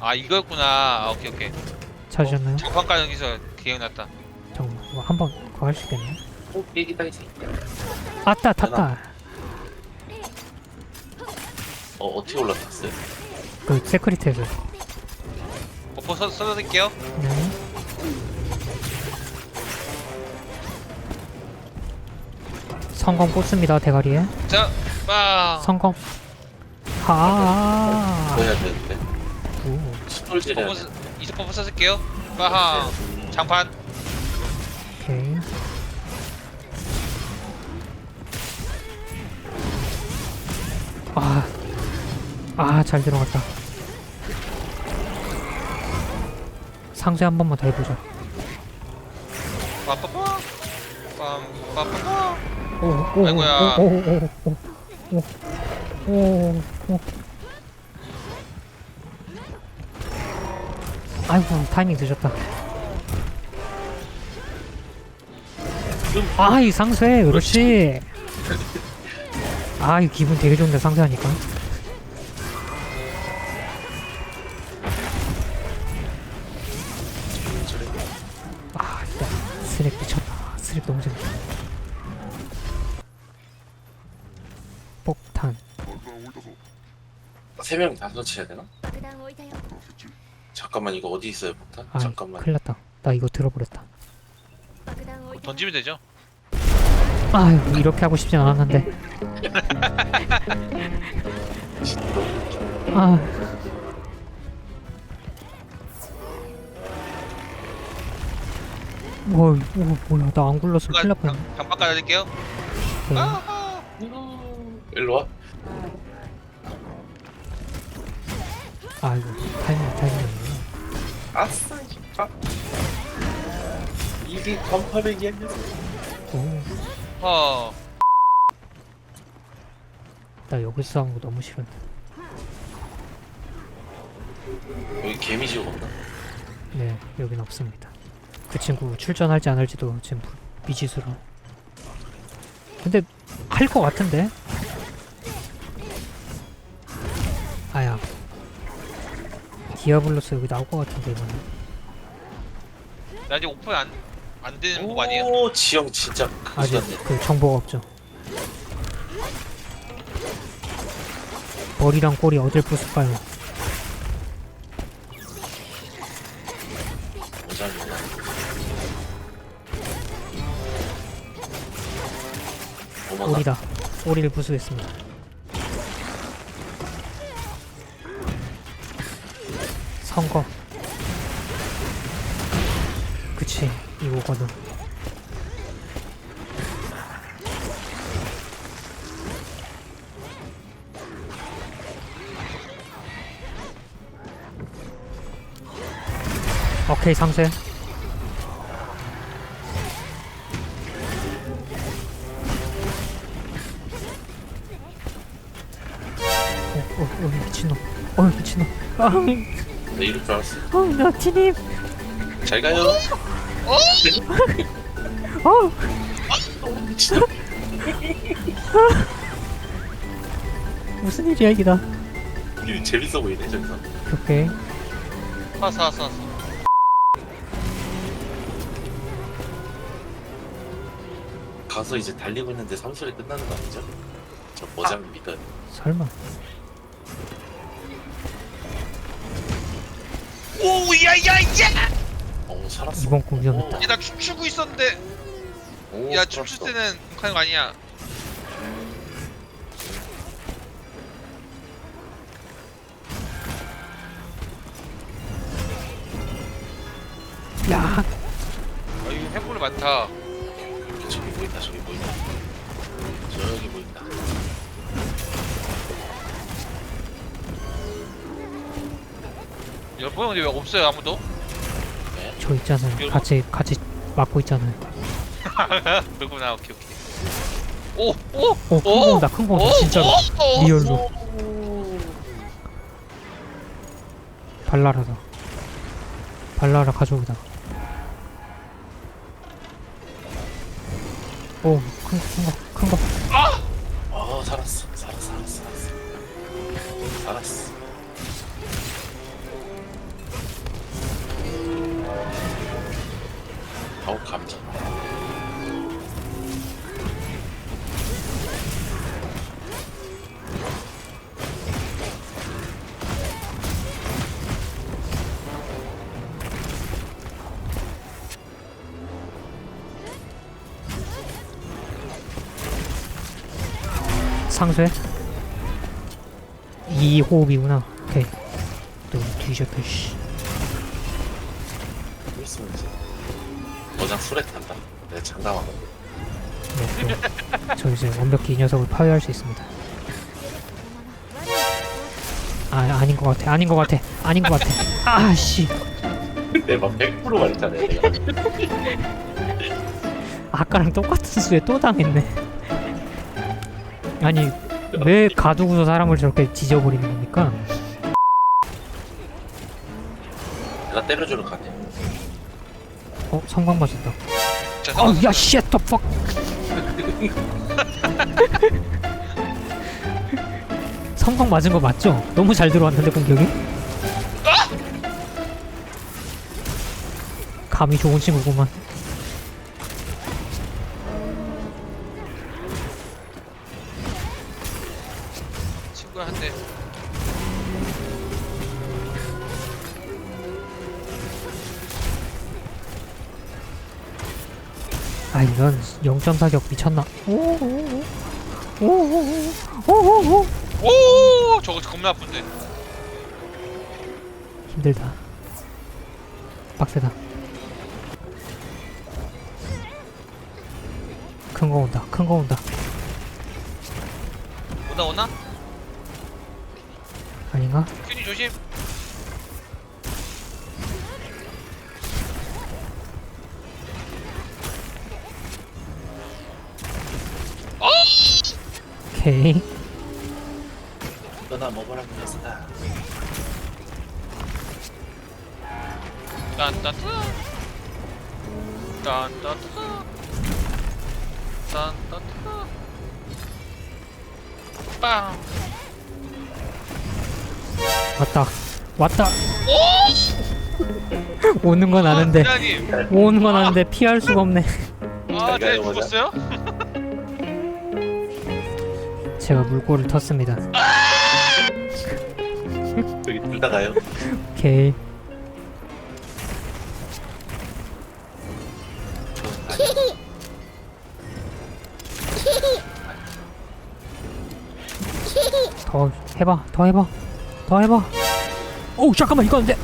아 이거였구나. 아, 오케이 오케이. 찾으셨나요? 장판가 여기서 기억났다. 잠깐만 이거 한번 그거 할 수 있겠네 오이 새끼 아따 탔다 어 어떻게 올라탔어요? 그 세크리트에서 버퍼 써, 써드릴게요. 네 성공 뽑습니다 대가리에 자, 빠. 성공 하 뭐 해야 되는데? 오, 버퍼 돼 쓰- 이제 버퍼 써줄게요. 빠하. 장판. 오케이 아, 아, 잘 들어갔다. 상세 한 번만 더 해보자. 빠빠빠. 빰 빠빠빠. 오, 오, 아이고야. 오, 오, 오, 오, 오, 오, 오. 아이고, 타이밍 늦었다. 아, 이 상쇄, 그렇지. 아, 이 기분 되게 좋은데, 상쇄하니까. 아, 진짜. 스랩 미쳤다. 스랩 너무 재밌다. 폭탄. 세명 다 설치해야 되나? 잠깐만 이거 어디 있어요 폭탄? 아 잠깐만. 큰일 났다. 나 이거 들어버렸다. 뭐 던지면 되죠? 아유 뭐 이렇게 하고 싶진 않았는데. 아 뭐, 뭐, 뭐야. 나 안 굴렀어. 큰일 날 뻔했네. 깔아드릴게요. 아, 네. 아. 일로 와. 아이고 타이밍 타이밍 아싸 아. 이게 간파백이 아니야 오, 어. 나 여기 싸우는 거 너무 싫은데. 여기 개미지옥 없나? 네, 여긴 없습니다. 그 친구 출전할지 안 할지도 지금 부- 미지수로. 근데 할것 같은데? 디아블로스 여기 나올 것 같은데 이번에. 나 아직 오픈 안, 안 되는 거 아니에요? 오 지형 진짜 아직 그 정보가 없죠. 머리랑 꼬리 어딜 부술까요? 어머나 꼬리다. 꼬리를 부수겠습니다. 선거. 그치, 이거거든. 오케이, 상세. 어, 어, 어, 미친놈. 어, 미친놈. 아, 나 이럴 줄 알았어 어, 너티님. 잘 가요 어, 진짜 무슨 일이야, 이기다. 이게 재밌어 보이네 저기서 오케이. 왔어 왔어 왔어. 가서 이제 달리고 있는데 삼소리 끝나는 거 아니죠? 저 모장 믿어요 설마. 오, 야야야! 어 살았어 이번 공 위험했다. 야, 나 춤추고 있었는데. 오, 야, 살았어. 춤출 때는 하는 거 아니야. 야, 아, 이거 해골 많다. 저기 보인다 저기 보인다 저기 여보 형, 왜 없어요 아무도? 저 있잖아요. 같이, 같이 막고 있잖아요. 그렇구나. 오케이 오케이. 오, 오, 어, 큰거 온다, 큰거 온다, 진짜로. 오, 오, 리얼로. 발라라다. 발라라 가져오다. 오, 큰 거, 큰 거, 큰 거. 어 살았어 살았어 살았어 살았어 살았어 상쇄? 2호흡이구나. 오케이. 또 뒤졌다 씨. 또 있으면 이제 어장 수레 탄다. 내가 장담하고. 네, 또, 저 이제 완벽히 이 녀석을 파괴할 수 있습니다. 아 아닌 것 같아. 아닌 것 같아. 아닌 것 같아. 아 씨. 내막 100% 말했잖아요. 내가. 아까랑 똑같은 수에 또 당했네 아니 왜 가두고서 사람을 저렇게 지져버리는 겁니까 내가 때려주러 가네. 어 성광 맞았다 자, 어우 야 쉣, 더 퍽. 성광 맞은 거 맞죠? 너무 잘 들어왔는데 공격이? 감이 좋은 친구구만. 아 이건 0점 사격 미쳤나? 오오오 오오오 오오오 오, 저거 겁나 아픈데. 힘들다. 빡세다. 큰 거 온다. 큰 거 온다. 오나 오나? 아닌가? 큐니 조심. 오케이. 너나 먹으라 그랬다. 딴따뚜. 딴따뚜. 딴따뚜. 빵. 왔다. 왔다. 오는 건 아는데. 대장님. 오는 건 아는데 피할 수가 없네. 아, 이거 죽었어요? 제가 물꼬를 텄습니다. 여기 둘 다 가요. 오케이. 더 해봐. 더 해봐. 더 해봐. 오 잠깐만 이거 안 돼.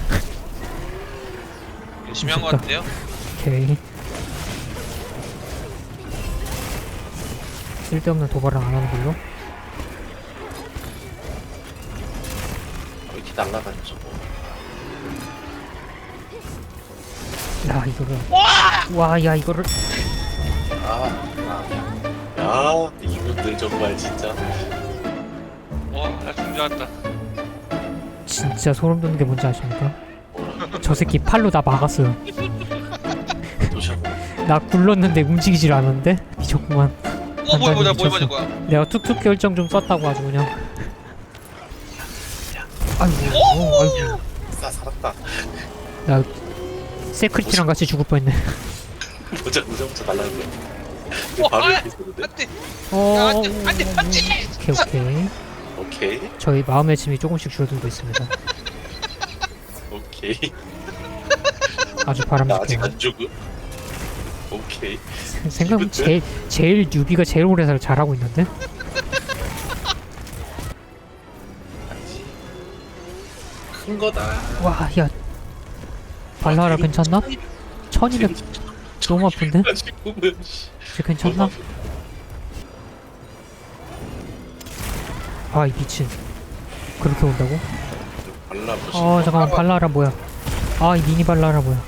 열심히 한 것 무섭다. 같은데요? 오케이. 쓸데없는 도발은 안 하는 걸로. 날라다녀 저거. 야 이거를. 와, 야 이거를. 아, 아, 야, 이분들 정말 진짜. 와, 나 중요하다. 진짜 소름 돋는 게 뭔지 아십니까? 저 새끼 팔로 다 막았어요. 나 굴렀는데 움직이질 않았는데 미쳤구만. 어, 뭐야, 뭐야, 뭐야, 미쳤어. 뭐야. 내가 툭툭 결정 좀 썼다고 아주 그냥. 아이고, 어, 아이고. 싸 살았다. 나 세크리티랑 같이 죽을 뻔했네. 모자 모자부터 날라는 거. 어, 바로 아, 옆에 있었는데. 안 돼. 어, 야, 안 돼, 안 돼, 안 돼. 오케이 오케이. 오케이, 저희 마음의 짐이 조금씩 줄어들고 있습니다. 오케이. 아주 나 아직 바람직해요. 안 죽음. 오케이. 생각보다 제일 제일 뉴비가 제일 오래 살 잘하고 있는데? 큰 거다. 와, 야. 발라라 괜찮나? 1200 너무 아픈데? 씨. 쟤 괜찮나? 아, 이 미친. 그렇게 온다고? 발라보시. 어, 잠깐만, 발라라 뭐야? 아, 이 미니 발라라 뭐야?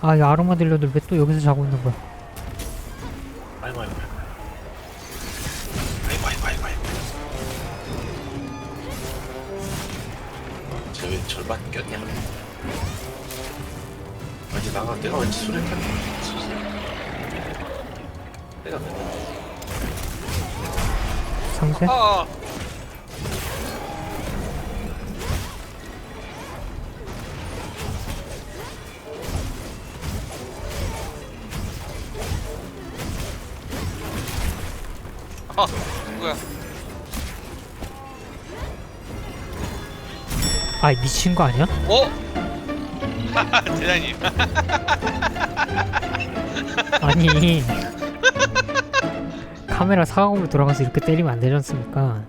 아, 이 아로마 딜러들 왜 또 여기서 자고 있는 거야? 절반 꼈냐? 아니 나가 내가 왠지 술에 탄 내가 맨날 상세? 아, 아, 누구야? 아, 이 미친 거 아니야? 어? 대장님. 아니 카메라 사각으로 돌아가서 이렇게 때리면 안 되지 않습니까?